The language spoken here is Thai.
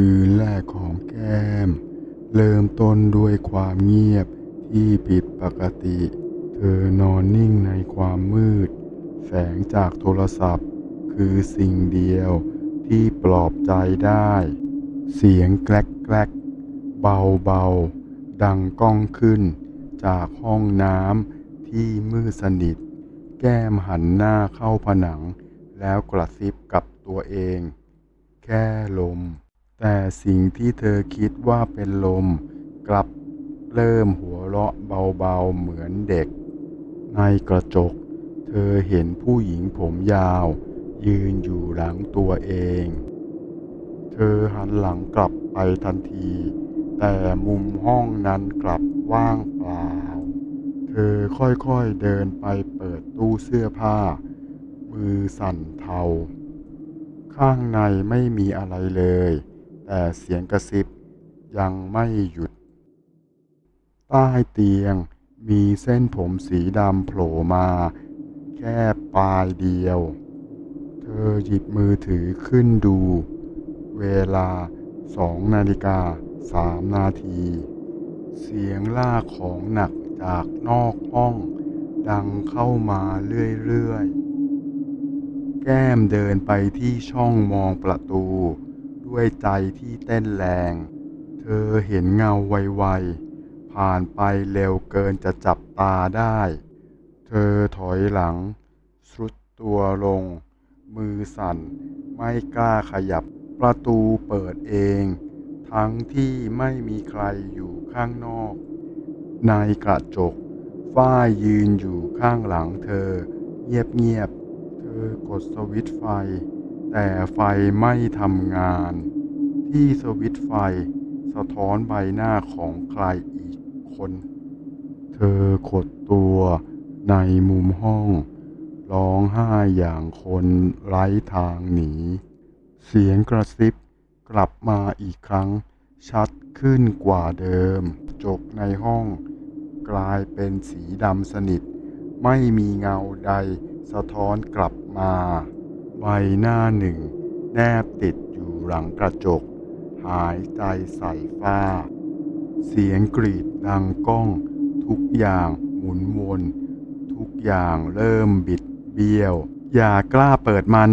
คืนแรกของแก้ม เริ่มต้นด้วยความเงียบที่ผิดปกติ เธอนอนนิ่งในความมืด แสงจากโทรศัพท์ คือสิ่งเดียวที่ปลอบใจได้ เสียงแกลกแกลกเบาเบาๆดังก้องขึ้น จากห้องน้ำที่มืดสนิท แก้มหันหน้าเข้าผนัง แล้วกระซิบกับตัวเอง แค่ลม แต่สิ่งที่เธอคิดว่าเป็นลม กลับเริ่มหัวเราะเบาๆเหมือนเด็ก ในกระจก เธอเห็นผู้หญิงผมยาว ยืนอยู่หลังตัวเอง เธอหันหลังกลับไปทันที แต่มุมห้องนั้นกลับว่างเปล่า เธอค่อยๆเดินไปเปิดตู้เสื้อผ้า มือสั่นเทา ข้างในไม่มีอะไรเลย แต่เสียงกระซิบยังไม่หยุด ใต้เตียงมีเส้นผมสีดำโผล่มา แค่ปลายเดียว เธอหยิบมือถือขึ้นดู เวลาสองนาฬิกาสามนาที เสียงลากของหนักจากนอกห้อง ดังเข้ามาเรื่อยๆ แก้มเดินไปที่ช่องมองประตู ด้วยใจที่เต้นแรง เธอเห็นเงาไวๆ ผ่านไปเร็วเกินจะจับตาได้ เธอถอยหลัง สุดตัวลง มือสั่น ไม่กล้าขยับ ประตูเปิดเอง ทั้งที่ไม่มีใครอยู่ข้างนอก ในกระจก ฝ้ายยืนอยู่ข้างหลังเธอ เงียบๆ เธอกดสวิตช์ไฟ แต่ไฟไม่ทำงาน ที่สวิตไฟสะท้อนใบหน้าของใครอีกคน เธอขดตัวในมุมห้อง ร้องไห้อย่างคนไร้ทางหนี เสียงกระซิบกลับมาอีกครั้ง ชัดขึ้นกว่าเดิม จกในห้อง กลายเป็นสีดำสนิท ไม่มีเงาใดสะท้อนกลับมา บหน้าหนึ่ง แนบติดอยู่หลังกระจก หายใจใส่ฝ้า เสียงกรีดดังก้อง ทุกอย่างหมุนวน ทุกอย่างเริ่มบิดเบี้ยว อย่ากล้าเปิดมัน